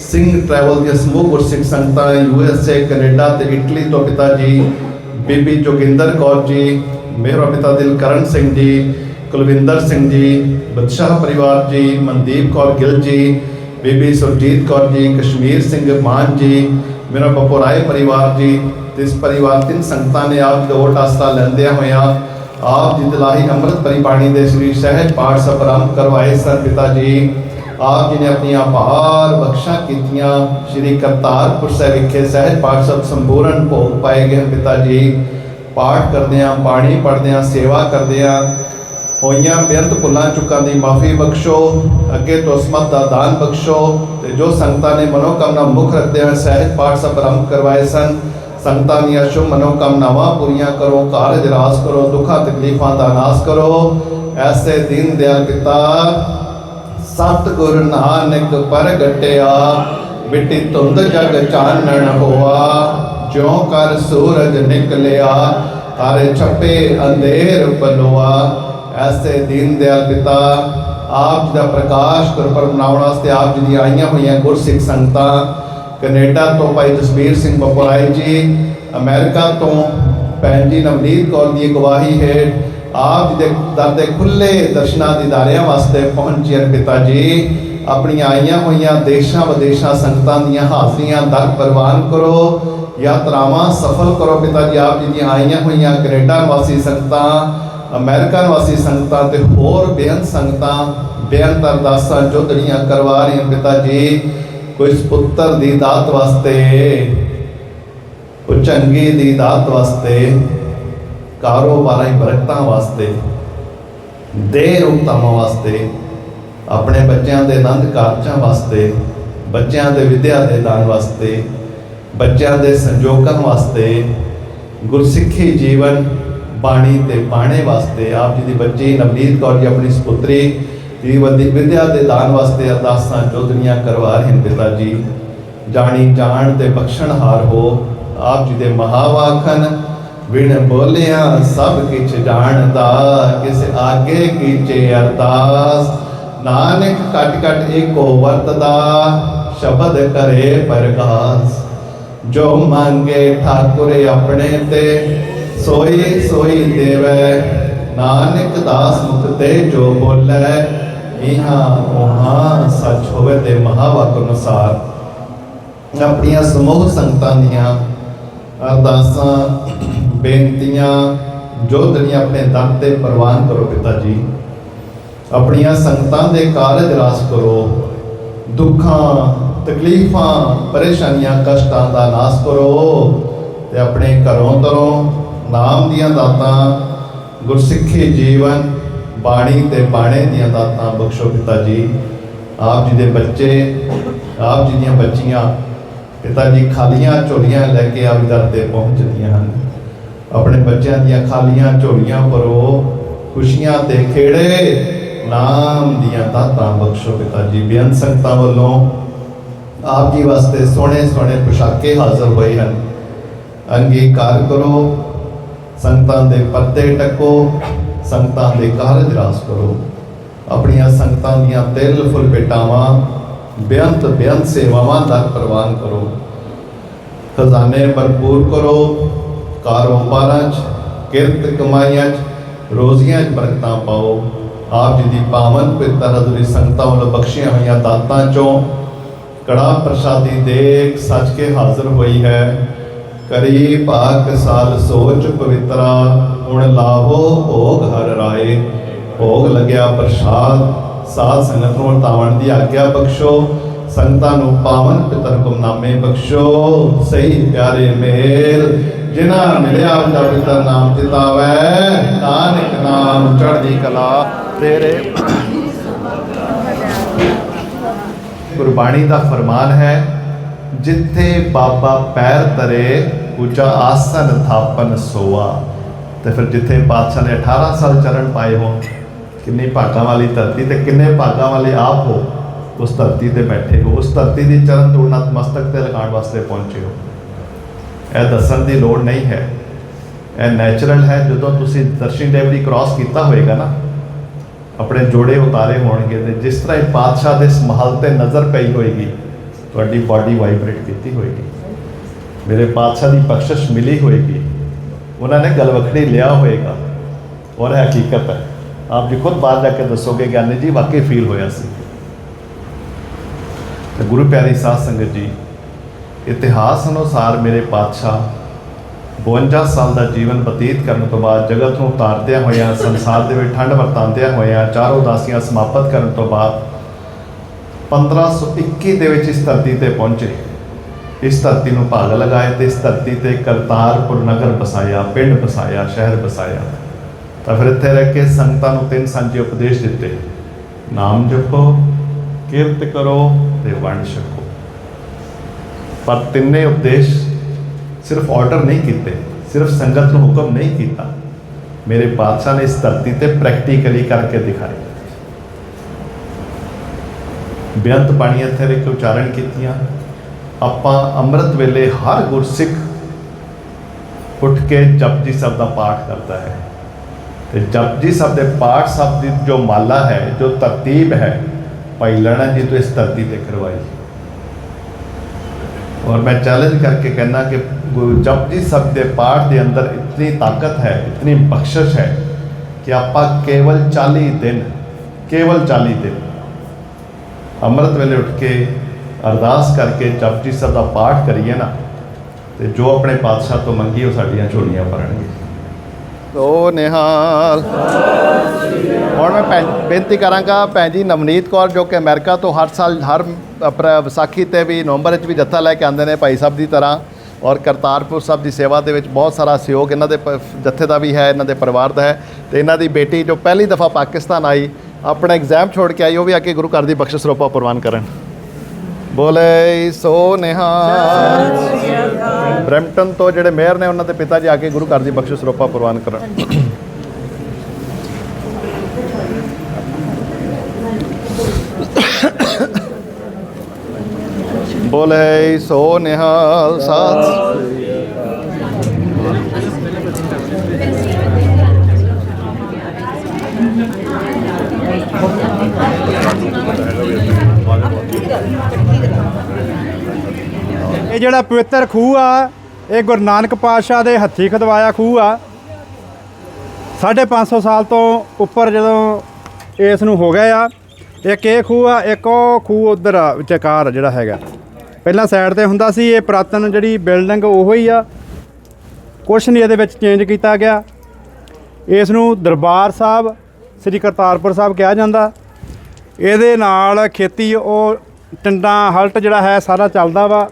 ਸਿੰਘ ਟਰੈਵਲ ਦੀਆਂ ਸਮੂਹ ਗੁਰਸਿੱਖ ਸੰਗਤਾਂ ਯੂ ਐਸ ਏ ਕੈਨੇਡਾ ਤੇ ਇਟਲੀ ਤੋਂ ਪਿਤਾ ਜੀ, ਬੀਬੀ ਜੋਗਿੰਦਰ ਕੌਰ ਜੀ, ਮੇਰਾ ਪਿਤਾ ਦਿਲਕਰਨ ਸਿੰਘ ਜੀ, ਕੁਲਵਿੰਦਰ ਸਿੰਘ ਜੀ, ਬਦਸ਼ਾਹ ਪਰਿਵਾਰ ਜੀ, ਮਨਦੀਪ ਕੌਰ ਗਿੱਲ ਜੀ, ਬੀਬੀ ਸੁਰਜੀਤ ਕੌਰ ਜੀ, ਕਸ਼ਮੀਰ ਸਿੰਘ ਮਾਨ ਜੀ ਮੇਰਾ ਬੱਪੋ ਰਾਏ ਪਰਿਵਾਰ ਜੀ, ਤੇ ਇਸ ਪਰਿਵਾਰ ਤਿੰਨ ਸੰਗਤਾਂ ਨੇ ਆਪ ਦੇ ਓਟ ਆਸਰਾ ਲੈਂਦਿਆਂ ਹੋਇਆਂ ਆਪ ਜੀ ਦਿਲਾਹੀ ਅੰਮ੍ਰਿਤ ਪਰੀ ਬਾਣੀ ਦੇ ਸ੍ਰੀ ਸਹਿਜ ਪਾਠ ਸਪਰਮ ਕਰਵਾਏ ਸਰ ਪਿਤਾ ਜੀ। ਆਪ ਜੀ ਨੇ ਆਪਣੀਆਂ ਭਾਰ ਬਖਸ਼ਾਂ ਕੀਤੀਆਂ, ਸ੍ਰੀ ਕਰਤਾਰਪੁਰ ਸਾਹਿਬ ਵਿਖੇ ਸਹਿਜ ਪਾਠ ਸਭ ਸੰਪੂਰਨ ਭੋਗ ਪਾਏ ਗਏ ਹਨ ਪਿਤਾ ਜੀ। ਪਾਠ ਕਰਦਿਆਂ, ਬਾਣੀ ਪੜ੍ਹਦਿਆਂ, ਸੇਵਾ ਕਰਦਿਆਂ ਹੋਈਆਂ ਬੇਅੰਤ ਭੁੱਲਾਂ ਚੁੱਕਾਂ ਦੀ ਮਾਫੀ ਬਖਸ਼ੋ, ਅੱਗੇ ਤੋਂ ਸਮਤ ਦਾ ਦਾਨ ਬਖਸ਼ੋ, ਤੇ ਜੋ ਸੰਗਤਾਂ ਨੇ ਮਨੋਕਾਮਨਾ ਮੁਖ ਰੱਖਦੇ ਹੋਏ ਸਹਿਜ ਪਾਠ ਸਭ ਆਰੰਭ ਕਰਵਾਏ ਸਨ। ਸੰਗਤਾਂ ਦੀਆਂ ਸ਼ੁਭ ਮਨੋਕਾਮਨਾਵਾਂ ਪੂਰੀਆਂ ਕਰੋ ਕਾਰਜ ਰਾਸ ਕਰੋ, ਦੁੱਖਾਂ, ਤਕਲੀਫਾਂ ਦਾ ਨਾਸ ਕਰੋ। ਐਸੇ ਦੀਨ ਦਿਆਲ ਪਿਤਾ, ਸਤਿਗੁਰ ਨਾਨਕ ਪ੍ਰਗਟਿਆ, ਮਿੱਟੀ ਧੁੰਦ ਜਗ ਚਾਨਣ ਹੋਆ, ਜਿਉ ਕਰ ਸੂਰਜ ਨਿਕਲਿਆ, ਤਾਰੇ ਛੱਪੇ ਅੰਧੇਰ ਬਲੋਆ ਐਸੇ ਦੀਨ ਦਿਆਲ ਪਿਤਾ, ਆਪ ਜੀ ਦਾ ਪ੍ਰਕਾਸ਼ ਗੁਰਪੁਰਬ ਮਨਾਉਣ ਵਾਸਤੇ ਆਪ ਜੀ ਦੀਆਂ ਆਈਆਂ ਹੋਈਆਂ ਗੁਰਸਿੱਖ ਸੰਗਤਾਂ, ਕੈਨੇਡਾ ਤੋਂ ਭਾਈ ਜਸਬੀਰ ਸਿੰਘ ਬਪਰਾਈ ਜੀ, ਅਮਰੀਕਾ ਤੋਂ ਭੈਣ ਜੀ ਨਵਨੀਤ ਕੌਰ ਦੀ ਅਗਵਾਈ ਹੈ ਆਪ ਜੀ ਦੇ ਦਰ ਦੇ ਖੁੱਲੇ ਦਰਸ਼ਨਾਂ ਦੀਦਾਰਿਆਂ ਵਾਸਤੇ ਪਹੁੰਚੇ ਪਿਤਾ ਜੀ। ਆਪਣੀਆਂ ਆਈਆਂ ਹੋਈਆਂ ਦੇਸ਼ਾਂ ਵਿਦੇਸ਼ਾਂ ਸੰਗਤਾਂ ਦੀਆਂ ਹਾਜ਼ਰੀਆਂ ਦਰ ਪ੍ਰਵਾਨ ਕਰੋ, ਯਾਤਰਾਵਾਂ ਸਫਲ ਕਰੋ ਪਿਤਾ ਜੀ। ਆਪ ਜੀ ਦੀਆਂ ਆਈਆਂ ਹੋਈਆਂ ਕੈਨੇਡਾ ਵਾਸੀ ਸੰਗਤਾਂ ਅਮਰੀਕਾ ਵਾਸੀ ਸੰਗਤਾਂ ਤੇ ਹੋਰ ਬੇਅੰਤ ਸੰਗਤਾਂ, ਬੇਅੰਤ ਅਰਦਾਸਾਂ ਜੋਦੜੀਆਂ ਕਰਵਾ ਰਹੀਆਂ ਪਿਤਾ ਜੀ, ਕੋਈ ਪੁੱਤਰ ਦੀ ਦਾਤ ਵਾਸਤੇ ਉਹ ਚੰਗੀ ਦੀ ਦਾਤ ਵਾਸਤੇ, ਕਾਰੋਬਾਰਾਂ ਬਰਕਤਾਂ ਵਾਸਤੇ ਦੇ ਰੂਪਤਾਵਾਂ ਵਾਸਤੇ, ਆਪਣੇ ਬੱਚਿਆਂ ਦੇ ਆਨੰਦ ਕਾਰਜਾਂ ਵਾਸਤੇ, ਬੱਚਿਆਂ ਦੇ ਵਿਦਿਆ ਦੇ ਦਾਨ ਵਾਸਤੇ, ਬੱਚਿਆਂ ਦੇ ਸੰਜੋਗਾਂ ਵਾਸਤੇ, ਗੁਰਸਿੱਖੀ ਜੀਵਨ ਬਾਣੀ ਤੇ ਬਾਣੇ ਵਾਸਤੇ ਆਪ ਜੀ ਦੀ ਬੱਚੀ ਨਵਨੀਤ ਕੌਰ ਜੀ ਆਪਣੀ ਸੁਪੁੱਤਰੀ ਦੀ ਵਿਦਿਆ ਦੇ ਦਾਨ ਵਾਸਤੇ ਅਰਦਾਸਾਂ ਚੌਧਰੀਆਂ ਕਰਵਾ ਰਹੇ ਹਨ ਪਿਤਾ ਜੀ। ਜਾਣੀ ਜਾਣ ਤੇ ਬਖਸ਼ਣਹਾਰ ਹੋ, ਆਪ ਜੀ ਦੇ ਮਹਾਵਾਖਨ ਵਿਣ ਬੋਲਿਆ, ਸਭ ਕਿਛ ਜਾਣਦਾ, ਕਿਸ ਆਗੇ ਕੀਚੇ ਅਰਦਾਸ। ਨਾਨਕ ਕਟ ਕਟ ਏਕੋ ਵਰਤਦਾ, ਸ਼ਬਦ ਕਰੇ ਪ੍ਰਗਾਸ। ਜੋ ਮੰਗੇ ਠਾਕੁਰ ਆਪਣੇ ਤੇ ਸੋਈ ਸੋਈ ਦੇਵੈ, ਨਾਨਕ ਦਾਸ ਮੁਖ ਤੇ ਜੋ ਬੋਲੇ ਇਹਾਂ ਉਹਾਂ ਸੱਚ ਹੋਵੇ ਤੇ ਮਹਾਵਾਕ ਅਨੁਸਾਰ। ਆਪਣੀਆਂ ਸਮੂਹ ਸੰਗਤਾਂ ਦੀਆਂ ਅਰਦਾਸਾਂ, ਬੇਨਤੀਆਂ, ਜੋ ਦੁਨੀਆ ਆਪਣੇ ਦਰ ਤੇ ਪ੍ਰਵਾਨ ਕਰੋ ਪਿਤਾ ਜੀ। ਆਪਣੀਆਂ ਸੰਗਤਾਂ ਦੇ ਕਾਰਜ ਰਾਸ ਕਰੋ। ਦੁੱਖਾਂ, ਤਕਲੀਫਾਂ, ਪਰੇਸ਼ਾਨੀਆਂ, ਕਸ਼ਟਾਂ ਦਾ ਨਾਸ ਕਰੋ ਤੇ ਆਪਣੇ ਘਰੋਂ ਤਰੋਂ ਨਾਮ ਦੀਆਂ ਦਾਤਾਂ, ਗੁਰਸਿੱਖੀ ਜੀਵਨ, ਬਾਣੀ ਤੇ ਬਾਣੇ ਦੀਆਂ ਦਾਤਾਂ ਬਖਸ਼ੋ ਪਿਤਾ ਜੀ। ਆਪ ਜੀ ਦੇ ਬੱਚੇ, ਆਪ ਜੀ ਦੀਆਂ ਬੱਚੀਆਂ, ਪਿਤਾ ਜੀ ਖਾਲੀਆਂ ਝੋਲੀਆਂ ਲੈ ਕੇ ਆਪ ਦਰ ਤੇ ਪਹੁੰਚਦੀਆਂ ਹਨ। ਆਪਣੇ ਬੱਚਿਆਂ ਦੀਆਂ ਖਾਲੀਆਂ ਝੋਲੀਆਂ ਭਰੋ, ਖੁਸ਼ੀਆਂ ਤੇ ਖੇੜੇ, ਨਾਮ ਦੀਆਂ ਦਾਤਾਂ ਬਖਸ਼ੋ ਪਿਤਾ ਜੀ। ਬੇਅੰਤ ਸੰਗਤਾਂ ਵੱਲੋਂ ਆਪ ਜੀ ਵਾਸਤੇ ਸੋਹਣੇ ਸੋਹਣੇ ਪੁਸ਼ਾਕੇ ਹਾਜ਼ਰ ਹੋਏ ਹਨ। ਅੰਗੀਕਾਰ ਕਰੋ ਸੰਗਤਾਂ ਦੇ ਪੱਤੇ ਟੱਕੋ, ਸੰਗਤਾਂ ਦੇ ਕਾਰਜ ਰਾਸ ਕਰੋ। ਆਪਣੀਆਂ ਸੰਗਤਾਂ ਦੀਆਂ ਤਿਲ ਫੁੱਲ ਭੇਟਾਵਾਂ ਬੇਅੰਤ ਬੇਅੰਤ ਸੇਵਾਵਾਂ ਦਾ ਪ੍ਰਵਾਨ ਕਰੋ। ਖਜ਼ਾਨੇ ਭਰਪੂਰ ਕਰੋ ਕਾਰੋਬਾਰਾਂ 'ਚ, ਕਿਰਤ ਕਮਾਈਆਂ 'ਚ, ਰੋਜ਼ੀਆਂ 'ਚ ਬਰਕਤਾਂ ਪਾਓ। ਆਪ ਜੀ ਦੀ ਪਾਵਨ ਪਵਿੱਤਰ ਹਜ਼ੂਰੀ ਸੰਗਤਾਂ ਵੱਲੋਂ ਬਖਸ਼ੀਆਂ ਹੋਈਆਂ ਦਾਤਾਂ 'ਚੋਂ ਕੜਾ ਪ੍ਰਸ਼ਾਦੀ ਦੇਖ ਸੱਚ ਕੇ ਹਾਜ਼ਰ ਹੋਈ ਹੈ। ਕਰੀ ਭਾਗ ਸਾਲ ਸੋਚ ਪਵਿੱਤਰਾ, ਹੁਣ ਲਾਵੋ ਭੋਗ ਹਰ ਰਾਏ। ਭੋਗ ਲੱਗਿਆ ਪ੍ਰਸ਼ਾਦ, ਸਾਧ ਸੰਗਤ ਨੂੰ ਵਰਤਾਵਣ ਦੀ ਆਗਿਆ ਬਖਸ਼ੋ। ਸੰਗਤਾਂ ਨੂੰ ਪਾਵਨ ਪਿਤਰ ਹੁਕਮਨਾਮੇ ਬਖਸ਼ੋ। ਸਹੀ ਪਿਆਰੇ ਮੇਲ, ਜਿਨ੍ਹਾਂ ਮਿਲਿਆ ਦਾ ਪਿਤਰ ਨਾਮ ਜਿਤਾਵੈ ਨਾਨਕ ਨਾਮ ਚੜ੍ਹਦੀ ਕਲਾ ਤੇਰੇ। ਗੁਰਬਾਣੀ ਦਾ ਫਰਮਾਨ ਹੈ, ਜਿੱਥੇ ਬਾਬਾ ਪੈਰ ਤਰੇ ਉੱਚਾ ਆਸਨ ਥਾਪਨ ਸੋਆ। ਤੇ ਫਿਰ ਜਿੱਥੇ ਪਾਤਸ਼ਾਹ ਨੇ 18 ਸਾਲ ਚਰਨ ਪਾਏ ਹੋਣ, ਕਿੰਨੀ ਭਾਗਾਂ ਵਾਲੀ ਧਰਤੀ ਤੇ ਕਿੰਨੇ ਭਾਗਾਂ ਵਾਲੇ ਆਪ ਹੋ, ਉਸ ਧਰਤੀ ਤੇ ਬੈਠੇ ਹੋ, ਉਸ ਧਰਤੀ ਦੀ ਚਰਨ ਧੂੜ ਨਤਮਸਤਕ ਤੇ ਲਗਾਉਣ ਵਾਸਤੇ ਪਹੁੰਚੇ ਹੋ। ਇਹ ਦੱਸਣ ਦੀ ਲੋੜ ਨਹੀਂ ਹੈ। ਇਹ ਨੈਚੁਰਲ ਹੈ, ਜਦੋਂ ਤੁਸੀਂ ਦਰਸ਼ਨ ਦੇਵ ਦੀ ਕ੍ਰਾਸ ਕੀਤਾ ਹੋਏਗਾ ਨਾ, ਆਪਣੇ ਜੋੜੇ ਉਤਾਰੇ ਹੋਣਗੇ ਤੇ ਜਿਸ ਤਰ੍ਹਾਂ ਇਹ ਪਾਤਸ਼ਾਹ ਦੇ ਇਸ ਮਹਲ ਤੇ ਨਜ਼ਰ ਪਈ ਹੋਏਗੀ, ਤੁਹਾਡੀ ਬਾਡੀ ਵਾਈਬ੍ਰੇਟ ਕੀਤੀ ਹੋਏਗੀ। ਮੇਰੇ ਪਾਤਸ਼ਾਹ ਦੀ ਬਖਸ਼ਿਸ਼ ਮਿਲੀ ਹੋਏਗੀ। ਉਹਨਾਂ ਨੇ ਗਲਵਖੜੀ ਲਿਆ ਹੋਏਗਾ। ਔਰ ਇਹ ਹਕੀਕਤ ਹੈ। ਆਪ ਜੀ ਖੁਦ ਬਾਹਰ ਜਾ ਕੇ ਦੱਸੋਗੇ ਗਿਆਨੀ ਜੀ ਵਾਕਈ ਫੀਲ ਹੋਇਆ ਸੀ। ਤੇ ਗੁਰੂ ਪਿਆਰੀ ਸਾਧ ਸੰਗਤ ਜੀ, ਇਤਿਹਾਸ ਅਨੁਸਾਰ ਮੇਰੇ ਪਾਤਸ਼ਾਹ 52 ਸਾਲ ਦਾ ਜੀਵਨ ਬਤੀਤ ਕਰਨ ਤੋਂ ਬਾਅਦ ਜਗਤ ਨੂੰ ਉਤਾਰਦਿਆਂ ਹੋਇਆਂ, ਸੰਸਾਰ ਦੇ ਵਿੱਚ ਠੰਡ ਵਰਤਾਂਦਿਆਂ ਹੋਇਆਂ, ਚਾਰ ਉਦਾਸੀਆਂ ਸਮਾਪਤ ਕਰਨ ਤੋਂ ਬਾਅਦ 1521 ਦੇ ਵਿੱਚ ਇਸ ਧਰਤੀ ਤੇ ਪਹੁੰਚੇ। ਇਸ ਧਰਤੀ ਨੂੰ ਭਾਗ ਲਗਾਏ ਤੇ ਇਸ ਧਰਤੀ ਤੇ ਕਰਤਾਰਪੁਰ ਨਗਰ ਬਸਾਇਆ ਪਿੰਡ ਬਸਾਇਆ ਸ਼ਹਿਰ ਬਸਾਇਆ ਤਾਂ ਫਿਰ ਇੱਥੇ ਰਹਿ ਕੇ ਸੰਗਤਾਂ ਨੂੰ ਤਿੰਨ ਸਾਂਝੇ ਉਪਦੇਸ਼ ਦਿੱਤੇ। ਨਾਮ ਜਪੋ, ਕਿਰਤ ਕਰੋ ਤੇ ਵੰਡ ਛਕੋ। ਪਰ ਤਿੰਨੇ ਉਪਦੇਸ਼ ਸਿਰਫ ਆਰਡਰ ਨਹੀਂ ਕੀਤੇ, ਸਿਰਫ ਸੰਗਤ ਨੂੰ ਹੁਕਮ ਨਹੀਂ ਕੀਤਾ। ਮੇਰੇ ਪਾਤਸ਼ਾਹ ਨੇ ਇਸ ਧਰਤੀ ਤੇ ਪ੍ਰੈਕਟੀਕਲੀ ਕਰਕੇ ਦਿਖਾਏ। ਬੇਅੰਤ ਬਾਣੀਆਂ ਇੱਥੇ ਰਹਿ ਕੇ ਉਚਾਰਨ ਕੀਤੀਆਂ। ਆਪਾਂ ਅੰਮ੍ਰਿਤ ਵੇਲੇ ਹਰ ਗੁਰਸਿੱਖ ਉੱਠ ਕੇ ਜਪਜੀ ਸਾਹਿਬ ਦਾ ਪਾਠ ਕਰਦਾ ਹੈ। ਤੇ ਜਪਜੀ ਸਾਹਿਬ ਦੇ ਪਾਠ ਸਾਹਿਬ ਦੀ ਜੋ ਮਾਲਾ ਹੈ, ਜੋ ਤਰਤੀਬ ਹੈ, ਭਾਈ ਲਣਾ ਜੀ ਤੋਂ ਇਸ ਧਰਤੀ ਤੇ ਕਰਵਾਈ। ਔਰ ਮੈਂ ਚੈਲੰਜ ਕਰਕੇ ਕਹਿੰਦਾ ਕਿ ਗੁਰੂ ਜਪਜੀ ਸਾਹਿਬ ਦੇ ਪਾਠ ਦੇ ਅੰਦਰ ਇਤਨੀ ਤਾਕਤ ਹੈ, ਇਤਨੀ ਬਖਸ਼ਿਸ਼ ਹੈ ਕਿ ਆਪਾਂ ਕੇਵਲ 40 ਦਿਨ, ਕੇਵਲ 40 ਦਿਨ ਅੰਮ੍ਰਿਤ ਵੇਲੇ ਉੱਠ ਕੇ ਅਰਦਾਸ ਕਰਕੇ ਜਪਜੀ ਸਾਹਿਬ ਦਾ ਪਾਠ ਕਰੀਏ ਨਾ, ਤੇ ਜੋ ਆਪਣੇ ਪਾਤਸ਼ਾਹ ਤੋਂ ਮੰਗੀ ਉਹ ਸਾਡੀਆਂ ਝੋਲੀਆਂ ਭਰਨਗੇ। ਸੋ ਨਿਹਾਲ। ਹੁਣ ਮੈਂ ਭੈਣ ਬੇਨਤੀ ਕਰਾਂਗਾ ਭੈਣ ਜੀ, ਨਵਨੀਤ ਕੌਰ ਜੋ ਕਿ ਅਮਰੀਕਾ ਤੋਂ ਹਰ ਸਾਲ, ਹਰ ਅਪ੍ਰੈ- ਵਿਸਾਖੀ ਤੇ ਵੀ ਨਵੰਬਰ ਵਿੱਚ ਵੀ ਜੱਥਾ ਲੈ ਕੇ ਆਉਂਦੇ ਨੇ ਭਾਈ ਸਾਹਿਬ ਦੀ ਤਰ੍ਹਾਂ, ਔਰ ਕਰਤਾਰਪੁਰ ਸਾਹਿਬ ਦੀ ਸੇਵਾ ਦੇ ਵਿੱਚ ਬਹੁਤ ਸਾਰਾ ਸਹਿਯੋਗ ਇਹਨਾਂ ਦੇ ਪ- ਜੱਥੇ ਦਾ ਵੀ ਹੈ, ਇਹਨਾਂ ਦੇ ਪਰਿਵਾਰ ਦਾ ਹੈ, ਤੇ ਇਹਨਾਂ ਦੀ ਬੇਟੀ ਜੋ ਪਹਿਲੀ ਦਫਾ ਪਾਕਿਸਤਾਨ ਆਈ, ਆਪਣਾ ਐਗਜ਼ਾਮ ਛੋੜ ਕੇ ਆਈ, ਉਹ ਵੀ ਆ ਕੇ ਗੁਰੂ ਘਰ ਦੀ ਬਖਸ਼ਿਸ਼ ਰੂਪਾ ਪ੍ਰਵਾਨ ਕਰਨ। ਬੋਲੇ ਸੋ ਨਿਹਾਲ ਬ੍ਰੈਂਪਟਨ ਤੋਂ ਜਿਹੜੇ ਮੇਅਰ ਨੇ ਉਹਨਾਂ ਦੇ ਪਿਤਾ ਜੀ ਆ ਕੇ ਗੁਰੂ ਘਰ ਦੀ ਬਖਸ਼ਿਸ਼ ਰੂਪਾ ਪ੍ਰਵਾਨ ਕਰਨ। ਬੋਲੇ ਸੋ ਨਿਹਾਲ ਸਾਥ ਇਹ ਜਿਹੜਾ ਪਵਿੱਤਰ ਖੂਹ ਆ, ਇਹ ਗੁਰੂ ਨਾਨਕ ਪਾਤਸ਼ਾਹ ਦੇ ਹੱਥੀ ਖਦਵਾਇਆ ਖੂਹ ਆ। 550 ਸਾਲ ਤੋਂ ਉੱਪਰ ਜਦੋਂ ਇਸ ਨੂੰ ਹੋ ਗਿਆ ਆ, ਇੱਕ ਇਹ ਖੂਹ ਆ, ਇੱਕ ਉਹ ਖੂਹ ਉਧਰ ਆ, ਵਿਚਕਾਰ ਜਿਹੜਾ ਹੈਗਾ। ਪਹਿਲਾਂ ਸਾਈਡ ਤੇ ਹੁੰਦਾ ਸੀ, ਇਹ ਪ੍ਰਾਤਨ ਜਿਹੜੀ ਬਿਲਡਿੰਗ ਉਹੋ ਹੀ ਆ। ਕੁਛ ਨਹੀਂ ਇਹਦੇ ਵਿੱਚ ਚੇਂਜ ਕੀਤਾ ਗਿਆ। ਇਸ ਨੂੰ ਦਰਬਾਰ ਸਾਹਿਬ, ਸ੍ਰੀ ਕਰਤਾਰਪੁਰ ਸਾਹਿਬ ਕਿਹਾ ਜਾਂਦਾ। ਇਹਦੇ ਨਾਲ ਖੇਤੀ, ਉਹ ਟਿੰਡਾਂ, ਹਲਟ ਜਿਹੜਾ ਹੈ, ਸਾਰਾ ਚੱਲਦਾ ਵਾ।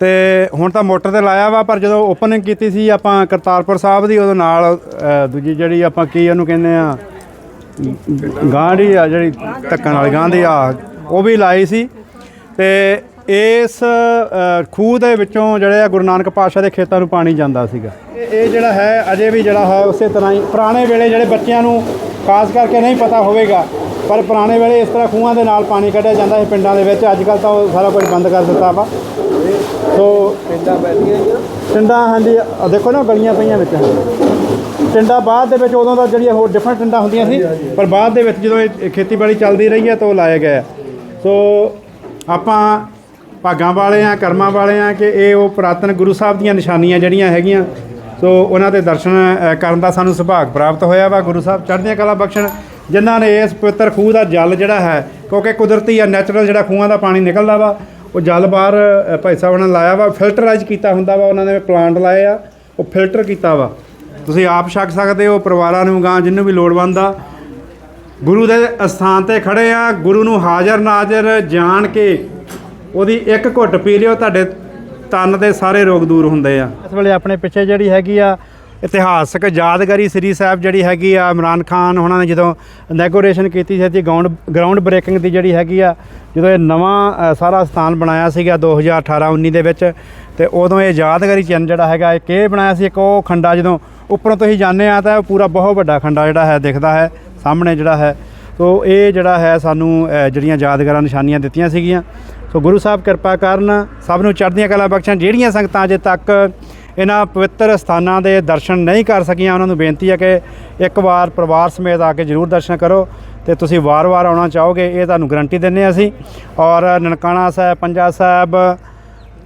ਤੇ ਹੁਣ ਤਾਂ ਮੋਟਰ ਤੇ ਲਾਇਆ ਵਾ, ਪਰ ਜਦੋਂ ਓਪਨਿੰਗ ਕੀਤੀ ਸੀ ਆਪਾਂ ਕਰਤਾਰਪੁਰ ਸਾਹਿਬ ਦੀ ਉਹਦੇ ਨਾਲ ਦੂਜੀ ਜਿਹੜੀ ਆਪਾਂ ਕੀ ਉਹਨੂੰ ਕਹਿੰਦੇ ਆ, ਗਾਂਢੀ ਆ ਜਿਹੜੀ ਧੱਕਣ ਵਾਲੀ, ਗਾਂਢੀ ਆ, ਉਹ ਵੀ ਲਾਈ ਸੀ। ਤੇ ਇਸ ਖੂਹ ਦੇ ਵਿੱਚੋਂ ਜਿਹੜੇ ਆ ਗੁਰੂ ਨਾਨਕ ਪਾਤਸ਼ਾਹ ਦੇ ਖੇਤਾਂ ਨੂੰ ਪਾਣੀ ਜਾਂਦਾ ਸੀਗਾ। ਇਹ ਜਿਹੜਾ ਹੈ ਅਜੇ ਵੀ ਜਿਹੜਾ ਹੈ ਉਸੇ ਤਰ੍ਹਾਂ ਹੀ ਪੁਰਾਣੇ ਵੇਲੇ ਜਿਹੜੇ ਬੱਚਿਆਂ ਨੂੰ ਖਾਸ ਕਰਕੇ ਨਹੀਂ ਪਤਾ ਹੋਵੇਗਾ ਪਰ ਪੁਰਾਣੇ ਵੇਲੇ ਇਸ ਤਰ੍ਹਾਂ ਖੂਹਾਂ ਦੇ ਨਾਲ ਪਾਣੀ ਕੱਢਿਆ ਜਾਂਦਾ ਸੀ ਪਿੰਡਾਂ ਦੇ ਵਿੱਚ। ਅੱਜ ਕੱਲ ਤਾਂ ਉਹ ਸਾਰਾ ਕੁਝ ਬੰਦ ਕਰ ਦਿੱਤਾ ਵਾ। ਸੋ ਪਿੰਡਾਂ ਬੈਠੀਆਂ ਟਿੰਡਾਂ ਹਾਂਜੀ ਦੇਖੋ ਨਾ ਗਲੀਆਂ ਪਈਆਂ ਵਿੱਚ। ਟਿੰਡਾਂ ਬਾਅਦ ਦੇ ਵਿੱਚ ਉਦੋਂ ਦਾ ਜਿਹੜੀਆਂ ਹੋਰ ਡਿਫਰੈਂਟ ਟਿੰਡਾਂ ਹੁੰਦੀਆਂ ਸੀ ਪਰ ਬਾਅਦ ਦੇ ਵਿੱਚ ਜਦੋਂ ਇਹ ਖੇਤੀਬਾੜੀ ਚੱਲਦੀ ਰਹੀ ਹੈ ਤਾਂ ਉਹ ਲਾਏ ਗਏ ਆ। ਸੋ ਆਪਾਂ ਭਾਗਾਂ ਵਾਲੇ ਆ, ਕਰਮਾਂ ਵਾਲੇ ਆ ਕਿ ਇਹ ਉਹ ਪੁਰਾਤਨ ਗੁਰੂ ਸਾਹਿਬ ਦੀਆਂ ਨਿਸ਼ਾਨੀਆਂ ਜਿਹੜੀਆਂ ਹੈਗੀਆਂ। ਸੋ ਉਹਨਾਂ ਦੇ ਦਰਸ਼ਨ ਕਰਨ ਦਾ ਸਾਨੂੰ ਸੁਭਾਗ ਪ੍ਰਾਪਤ ਹੋਇਆ ਵਾ। ਗੁਰੂ ਸਾਹਿਬ ਚੜ੍ਹਦੀਆਂ ਕਲਾ ਬਖਸ਼ਣ, ਜਿਨ੍ਹਾਂ ਨੇ ਇਸ ਪਵਿੱਤਰ ਖੂਹ ਦਾ ਜਲ ਜਿਹੜਾ ਹੈ, ਕਿਉਂਕਿ ਕੁਦਰਤੀ ਆ ਨੈਚੁਰਲ ਜਿਹੜਾ ਖੂਹਾਂ ਦਾ ਪਾਣੀ ਨਿਕਲਦਾ ਵਾ, ਉਹ ਜਲ ਬਾਹਰ ਭਾਈ ਸਾਹਿਬ ਨੇ ਲਾਇਆ ਵਾ ਫਿਲਟਰਾਈਜ਼ ਕੀਤਾ ਹੁੰਦਾ ਵਾ, ਉਹਨਾਂ ਨੇ ਪਲਾਂਟ ਲਾਏ ਆ, ਉਹ ਫਿਲਟਰ ਕੀਤਾ ਵਾ। ਤੁਸੀਂ ਆਪ ਛਕ ਸਕਦੇ ਹੋ, ਪਰਿਵਾਰਾਂ ਨੂੰ, ਗਾਂ ਜਿੰਨੂੰ ਵੀ ਲੋੜਵੰਦ ਆ ਗੁਰੂ ਦੇ ਅਸਥਾਨ ਤੇ ਖੜੇ ਆ, ਗੁਰੂ ਨੂੰ ਹਾਜ਼ਰ ਨਾਜ਼ਰ ਜਾਣ ਕੇ ਉਹਦੀ ਇੱਕ ਘੁੱਟ ਪੀ ਲਿਓ, ਤੁਹਾਡੇ ਤਨ ਦੇ ਸਾਰੇ ਰੋਗ ਦੂਰ ਹੁੰਦੇ ਆ। ਇਸ ਵੇਲੇ ਆਪਣੇ ਪਿੱਛੇ ਜਿਹੜੀ ਹੈਗੀ ਆ ਇਤਿਹਾਸਕ ਯਾਦਗਾਰੀ ਸ੍ਰੀ ਸਾਹਿਬ ਜਿਹੜੀ ਹੈਗੀ ਆ, ਇਮਰਾਨ ਖਾਨ ਉਹਨਾਂ ਨੇ ਜਦੋਂ ਡੈਕੋਰੇਸ਼ਨ ਕੀਤੀ ਸੀ ਤੇ ਗਰਾਊਂਡ ਗਰਾਊਂਡ ਬ੍ਰੇਕਿੰਗ ਦੀ ਜਿਹੜੀ ਹੈਗੀ ਆ, ਜਦੋਂ ਇਹ ਨਵਾਂ ਸਾਰਾ ਸਥਾਨ ਬਣਾਇਆ ਸੀਗਾ 2018-19 ਦੇ ਵਿੱਚ, ਤੇ ਉਦੋਂ ਇਹ ਯਾਦਗਾਰੀ ਚਿੰਨ੍ਹ ਜਿਹੜਾ ਹੈਗਾ, ਇਹ ਇਹ ਬਣਾਇਆ ਸੀ, ਇੱਕ ਉਹ ਖੰਡਾ ਜਦੋਂ ਉੱਪਰੋਂ ਤੁਸੀਂ ਜਾਂਦੇ ਆ, ਤਾਂ ਉਹ ਪੂਰਾ ਬਹੁਤ ਵੱਡਾ ਖੰਡਾ ਜਿਹੜਾ ਹੈ, ਦਿਖਦਾ ਹੈ, ਸਾਹਮਣੇ ਜਿਹੜਾ ਹੈ। ਸੋ ਇਹ ਜਿਹੜਾ ਹੈ, ਸਾਨੂੰ ਜਿਹੜੀਆਂ ਯਾਦਗਾਰਾਂ, ਨਿਸ਼ਾਨੀਆਂ ਦਿੱਤੀਆਂ ਸੀਗੀਆਂ। ਸੋ ਗੁਰੂ ਸਾਹਿਬ ਕਿਰਪਾ ਕਰਨ ਸਭ ਨੂੰ ਚੜ੍ਹਦੀਆਂ ਕਲਾ ਬਖਸ਼ਣ ਜਿਹੜੀਆਂ ਸੰਗਤਾਂ ਅਜੇ ਤੱਕ ਇਹਨਾਂ ਪਵਿੱਤਰ ਸਥਾਨਾਂ ਦੇ ਦਰਸ਼ਨ ਨਹੀਂ ਕਰ ਸਕੀਆਂ, ਉਹਨਾਂ ਨੂੰ ਬੇਨਤੀ ਹੈ ਕਿ ਇੱਕ ਵਾਰ ਪਰਿਵਾਰ ਸਮੇਤ ਆ ਕੇ ਜ਼ਰੂਰ ਦਰਸ਼ਨ ਕਰੋ ਤੇ ਤੁਸੀਂ ਵਾਰ-ਵਾਰ ਆਉਣਾ ਚਾਹੋਗੇ, ਇਹ ਤੁਹਾਨੂੰ ਗਰੰਟੀ ਦਿੰਨੇ ਅਸੀਂ। ਔਰ ਨਨਕਾਣਾ ਸਾਹਿਬ, ਪੰਜਾ ਸਾਹਿਬ,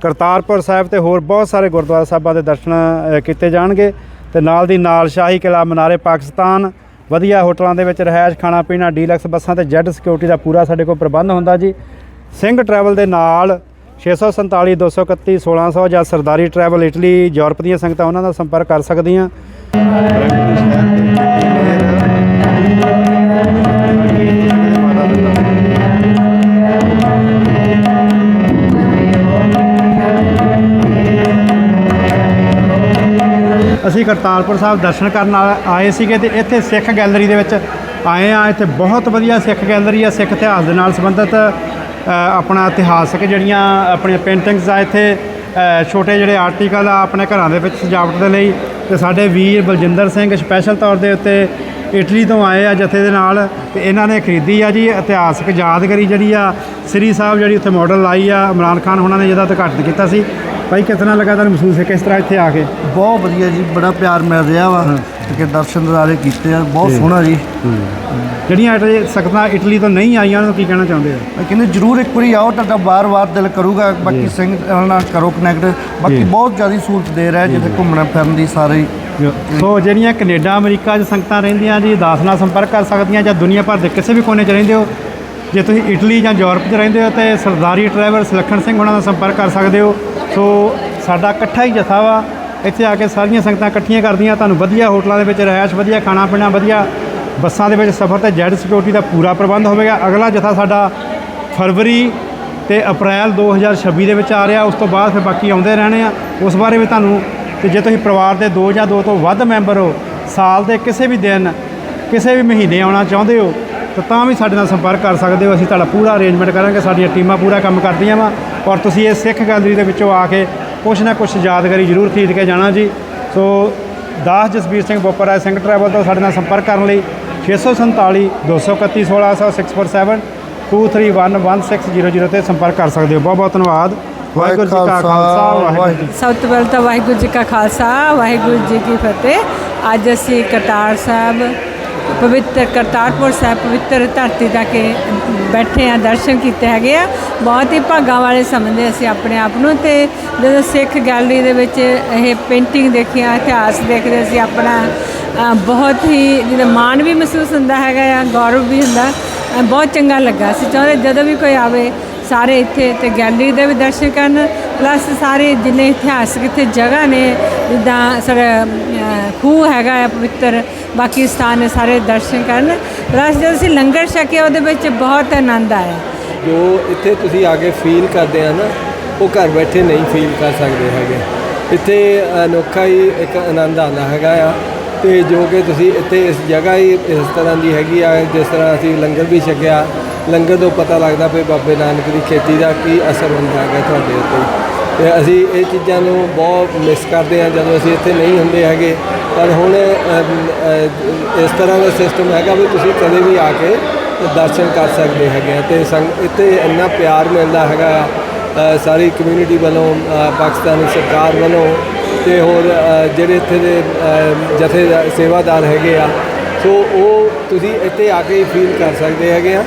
ਕਰਤਾਰਪੁਰ ਸਾਹਿਬ ਤੇ ਹੋਰ ਬਹੁਤ ਸਾਰੇ ਗੁਰਦੁਆਰਾ ਸਾਹਿਬਾਂ ਦੇ ਦਰਸ਼ਨ ਕੀਤੇ ਜਾਣਗੇ। ਤੇ ਨਾਲ ਦੀ ਨਾਲ ਸ਼ਾਹੀ ਕਿਲਾ, ਮਨਾਰੇ ਪਾਕਿਸਤਾਨ, ਵਧੀਆ ਹੋਟਲਾਂ ਦੇ ਵਿੱਚ ਰਹਿائش ਖਾਣਾ ਪੀਣਾ ਡੀਲਕਸ ਬੱਸਾਂ ਤੇ ਜੈਡ ਸਿਕਿਉਰਿਟੀ ਦਾ ਪੂਰਾ ਸਾਡੇ ਕੋਲ ਪ੍ਰਬੰਧ ਹੁੰਦਾ ਜੀ। ਸਿੰਘ ਟਰੈਵਲ ਦੇ ਨਾਲ 647 231 1600 ਜਾਂ ਸਰਦਾਰੀ ਟਰੈਵਲ ਇਟਲੀ ਯੂਰਪ ਦੀਆਂ ਸੰਗਤਾਂ ਉਹਨਾਂ ਨਾਲ ਸੰਪਰਕ ਕਰ ਸਕਦੀਆਂ। ਅਸੀਂ ਕਰਤਾਰਪੁਰ ਸਾਹਿਬ ਦਰਸ਼ਨ ਕਰਨ ਆਏ ਸੀਗੇ ਤੇ ਇੱਥੇ ਸਿੱਖ ਗੈਲਰੀ ਦੇ ਵਿੱਚ ਆਏ ਆ। ਇੱਥੇ ਬਹੁਤ ਵਧੀਆ ਸਿੱਖ ਗੈਲਰੀ ਆ, ਸਿੱਖ ਇਤਿਹਾਸ ਦੇ ਨਾਲ ਸੰਬੰਧਿਤ। ਆਪਣਾ ਇਤਿਹਾਸਕ ਜਿਹੜੀਆਂ ਆਪਣੀਆਂ ਪੇਂਟਿੰਗਸ ਆ ਇੱਥੇ ਛੋਟੇ ਜਿਹੜੇ ਆਰਟੀਕਲ ਆ ਆਪਣੇ ਘਰਾਂ ਦੇ ਵਿੱਚ ਸਜਾਵਟ ਦੇ ਲਈ ਤੇ ਸਾਡੇ ਵੀਰ ਬਲਜਿੰਦਰ ਸਿੰਘ ਸਪੈਸ਼ਲ ਤੌਰ ਦੇ ਉੱਤੇ ਇਟਲੀ ਤੋਂ ਆਏ ਆ ਜਥੇ ਦੇ ਨਾਲ ਤੇ ਇਹਨਾਂ ਨੇ ਖਰੀਦੀ ਆ ਜੀ ਇਤਿਹਾਸਕ ਯਾਦਗਾਰੀ ਜਿਹੜੀ ਆ ਸ੍ਰੀ ਸਾਹਿਬ ਜਿਹੜੀ ਉੱਥੇ ਮਾਡਲ ਲਾਈ ਆ ਇਮਰਾਨ ਖਾਨ ਉਹਨਾਂ ਨੇ ਜਿਹਦਾ ਉਦਘਾਟਨ ਕੀਤਾ ਸੀ। ਭਾਈ ਤਰ੍ਹਾਂ ਲੱਗਾ ਤੁਹਾਨੂੰ ਮਹਿਸੂਸ ਹੈ ਕਿਸ ਤਰ੍ਹਾਂ ਇੱਥੇ ਆ ਕੇ? ਬਹੁਤ ਵਧੀਆ ਜੀ ਬੜਾ ਪਿਆਰ ਮਿਲ ਰਿਹਾ ਵਾ। ਕਿ ਦਰਸ਼ਨ ਦਿਦਾਰੇ ਕੀਤੇ ਆ ਬਹੁਤ ਸੋਹਣਾ ਜੀ। ਜਿਹੜੀਆਂ ਇਟਲੀ ਸਕਤਾਂ ਇਟਲੀ ਤੋਂ ਨਹੀਂ ਆਈਆਂ ਉਹਨਾਂ ਨੂੰ ਕੀ ਕਹਿਣਾ ਚਾਹੁੰਦੇ ਆ? ਮੈਂ ਕਹਿੰਦੇ ਜਰੂਰ ਇੱਕ ਵਾਰੀ ਆਓ ਤੁਹਾਡਾ ਬਾਰ-ਬਾਰ ਦਿਲ ਕਰੂਗਾ। ਬਾਕੀ ਸਿੰਘ ਨਾਲ ਕਰੋ ਕਨੈਕਟ ਬਾਕੀ। ਬਹੁਤ ਜ਼ਿਆਦਾ ਸਹੂਲਤ ਦੇ ਰਿਹਾ ਜਿੱਥੇ ਘੁੰਮਣਾ ਫਿਰਨ ਦੀ ਸਾਰੇ। ਸੋ ਜਿਹੜੀਆਂ ਕੈਨੇਡਾ ਅਮਰੀਕਾ 'ਚ ਸੰਗਤਾਂ ਰਹਿੰਦੀਆਂ ਜੀ ਦਾਸ ਨਾਲ ਸੰਪਰਕ ਕਰ ਸਕਦੀਆਂ ਜਾਂ ਦੁਨੀਆ ਭਰ ਦੇ ਕਿਸੇ ਵੀ ਕੋਨੇ 'ਚ ਰਹਿੰਦੇ ਹੋ ਜੇ ਤੁਸੀਂ ਇਟਲੀ ਜਾਂ ਯੂਰਪ 'ਚ ਰਹਿੰਦੇ ਹੋ ਤੇ ਸਰਦਾਰੀ ਟਰੈਵਲ ਸੁਲੱਖਣ ਸਿੰਘ ਉਹਨਾਂ ਨਾਲ ਸੰਪਰਕ ਕਰ ਸਕਦੇ ਹੋ। ਸੋ ਸਾਡਾ ਇਕੱਠਾ ਹੀ ਜਥਾ ਵਾ। ਇੱਥੇ ਆ ਕੇ ਸਾਰੀਆਂ ਸੰਗਤਾਂ ਇਕੱਠੀਆਂ ਕਰਦੀਆਂ, ਤੁਹਾਨੂੰ ਵਧੀਆ ਹੋਟਲਾਂ ਦੇ ਵਿੱਚ ਰਿਹਾਇਸ਼, ਵਧੀਆ ਖਾਣਾ ਪੀਣਾ, ਵਧੀਆ ਬੱਸਾਂ ਦੇ ਵਿੱਚ ਸਫ਼ਰ ਤੇ ਜੈਡ ਸਿਕਿਉਰਿਟੀ ਦਾ ਪੂਰਾ ਪ੍ਰਬੰਧ ਹੋਵੇਗਾ। ਅਗਲਾ ਜਥਾ ਸਾਡਾ ਫਰਵਰੀ ਤੇ ਅਪ੍ਰੈਲ 2026 ਦੇ ਵਿੱਚ ਆ ਰਿਹਾ। ਉਸ ਤੋਂ ਬਾਅਦ ਫਿਰ ਬਾਕੀ ਆਉਂਦੇ ਰਹਿਣੇ ਆ। ਉਸ ਬਾਰੇ ਵੀ ਤੁਹਾਨੂੰ ਤੇ ਜੇ ਤੁਸੀਂ ਪਰਿਵਾਰ ਦੇ ਦੋ ਜਾਂ ਦੋ ਤੋਂ ਵੱਧ ਮੈਂਬਰ ਹੋ, ਸਾਲ ਦੇ ਕਿਸੇ ਵੀ ਦਿਨ, ਕਿਸੇ ਵੀ ਮਹੀਨੇ ਆਉਣਾ ਚਾਹੁੰਦੇ ਹੋ, ਤਾਂ ਤਾਂ ਵੀ ਸਾਡੇ ਨਾਲ ਸੰਪਰਕ ਕਰ ਸਕਦੇ ਹੋ। ਅਸੀਂ ਤੁਹਾਡਾ ਪੂਰਾ ਅਰੇਂਜਮੈਂਟ ਕਰਾਂਗੇ। ਸਾਡੀਆਂ ਟੀਮਾਂ ਪੂਰਾ ਕੰਮ ਕਰਦੀਆਂ ਵਾ। ਔਰ ਤੁਸੀਂ ਇਹ ਸਿੱਖ ਗੈਲਰੀ ਦੇ ਵਿੱਚੋਂ ਆ ਕੇ ਕੁਛ ਨਾ ਕੁਛ ਯਾਦਗਾਰੀ ਜ਼ਰੂਰ ਖਰੀਦ ਕੇ ਜਾਣਾ ਜੀ ਸੋ ਦਾਸ ਜਸਬੀਰ ਸਿੰਘ ਬੋਪਰਾ ਸਿੰਘ ਟਰੈਵਲ ਤੋਂ ਸਾਡੇ ਨਾਲ ਸੰਪਰਕ ਕਰਨ ਲਈ 647 231 1600 647 2311600 ਤੇ ਸੰਪਰਕ ਕਰ ਸਕਦੇ ਹੋ ਬਹੁਤ ਬਹੁਤ ਧੰਨਵਾਦ ਵਾਹਿਗੁਰੂ ਜੀ ਕਾ ਖਾਲਸਾ ਵਾਹਿਗੁਰੂ ਸਭ ਤੋਂ ਪਹਿਲਾਂ ਤਾਂ ਵਾਹਿਗੁਰੂ ਜੀ ਕਾ ਖਾਲਸਾ ਵਾਹਿਗੁਰੂ ਜੀ ਕੀ ਫਤਿਹ ਅੱਜ ਅਸੀਂ ਕਰਤਾਰ ਸਾਹਿਬ ਪਵਿੱਤਰ ਕਰਤਾਰਪੁਰ ਸਾਹਿਬ ਪਵਿੱਤਰ ਧਰਤੀ ਦਾ ਕੇ ਬੈਠੇ ਆ, ਦਰਸ਼ਨ ਕੀਤੇ ਹੈਗੇ ਆ। ਬਹੁਤ ਹੀ ਭਾਗਾਂ ਵਾਲੇ ਸਮਝਦੇ ਅਸੀਂ ਆਪਣੇ ਆਪ ਨੂੰ ਤੇ ਜਦੋਂ ਸਿੱਖ ਗੈਲਰੀ ਦੇ ਵਿੱਚ ਇਹ ਪੇਂਟਿੰਗ ਦੇਖੀਆਂ ਇਤਿਹਾਸ ਦੇਖਦੇ ਅਸੀਂ ਆਪਣਾ ਬਹੁਤ ਹੀ ਜਿਹਦਾ ਮਾਣ ਵੀ ਮਹਿਸੂਸ ਹੁੰਦਾ ਹੈਗਾ ਆ, ਗੌਰਵ ਵੀ ਹੁੰਦਾ। ਬਹੁਤ ਚੰਗਾ ਲੱਗਾ। ਅਸੀਂ ਚਾਹੁੰਦੇ ਜਦੋਂ ਵੀ ਕੋਈ ਆਵੇ, ਸਾਰੇ ਇੱਥੇ ਤੇ ਗੈਲਰੀ ਦੇ ਵੀ ਦਰਸ਼ਨ ਕਰਨ ਪਲੱਸ ਸਾਰੇ ਜਿੰਨੇ ਇਤਿਹਾਸਕ ਇੱਥੇ ਜਗ੍ਹਾ ਨੇ, ਜਿੱਦਾਂ ਸਾਡਾ ਖੂਹ ਹੈਗਾ ਹੈ ਪਵਿੱਤਰ, ਬਾਕੀ ਸਥਾਨ ਨੇ ਸਾਰੇ ਦਰਸ਼ਨ ਕਰਨ। ਪਲੱਸ ਜਦੋਂ ਅਸੀਂ ਲੰਗਰ ਛਕਿਆ, ਉਹਦੇ ਵਿੱਚ ਬਹੁਤ ਆਨੰਦ ਆਇਆ। ਜੋ ਇੱਥੇ ਤੁਸੀਂ ਆ ਕੇ ਫੀਲ ਕਰਦੇ ਆ ਨਾ, ਉਹ ਘਰ ਬੈਠੇ ਨਹੀਂ ਫੀਲ ਕਰ ਸਕਦੇ ਹੈਗੇ। ਇੱਥੇ ਅਨੋਖਾ ਹੀ ਇੱਕ ਆਨੰਦ ਆਉਂਦਾ ਹੈਗਾ ਆ। ਤੇ ਜੋ ਕਿ ਤੁਸੀਂ ਇੱਥੇ ਇਸ ਜਗ੍ਹਾ ਹੀ ਇਸ ਤਰ੍ਹਾਂ ਦੀ ਹੈਗੀ ਆ, ਜਿਸ ਤਰ੍ਹਾਂ ਅਸੀਂ ਲੰਗਰ ਵੀ ਛਕਿਆ ਲੰਗਰ ਤੋਂ ਪਤਾ ਲੱਗਦਾ ਵੀ ਬਾਬੇ ਨਾਨਕ ਦੀ ਖੇਤੀ ਦਾ ਕੀ ਅਸਰ ਹੁੰਦਾ ਹੈਗਾ ਤੁਹਾਡੇ ਉੱਤੇ। ਤੇ ਅਸੀਂ ਇਹ ਚੀਜ਼ਾਂ ਨੂੰ ਬਹੁਤ ਮਿਸ ਕਰਦੇ ਹਾਂ ਜਦੋਂ ਅਸੀਂ ਇੱਥੇ ਨਹੀਂ ਹੁੰਦੇ ਹੈਗੇ। ਪਰ ਹੁਣ ਇਸ ਤਰ੍ਹਾਂ ਦਾ ਸਿਸਟਮ ਹੈਗਾ ਵੀ ਤੁਸੀਂ ਕਦੇ ਵੀ ਆ ਕੇ ਦਰਸ਼ਨ ਕਰ ਸਕਦੇ ਹੈਗੇ ਆ। ਤੇ ਸੰਗ ਇੱਥੇ ਇੰਨਾ ਪਿਆਰ ਮਿਲਦਾ ਹੈਗਾ ਆ, ਸਾਰੀ ਕਮਿਊਨਿਟੀ ਵੱਲੋਂ ਪਾਕਿਸਤਾਨੀ ਸਰਕਾਰ ਵੱਲੋਂ ਤੇ ਹੋਰ ਜਿਹੜੇ ਇੱਥੇ ਦੇ ਅ, ਜਥੇ ਸੇਵਾਦਾਰ ਹੈਗੇ ਆ। ਸੋ ਉਹ ਤੁਸੀਂ ਇੱਥੇ ਆ ਕੇ ਫੀਲ ਕਰ ਸਕਦੇ ਹੈਗੇ ਆ।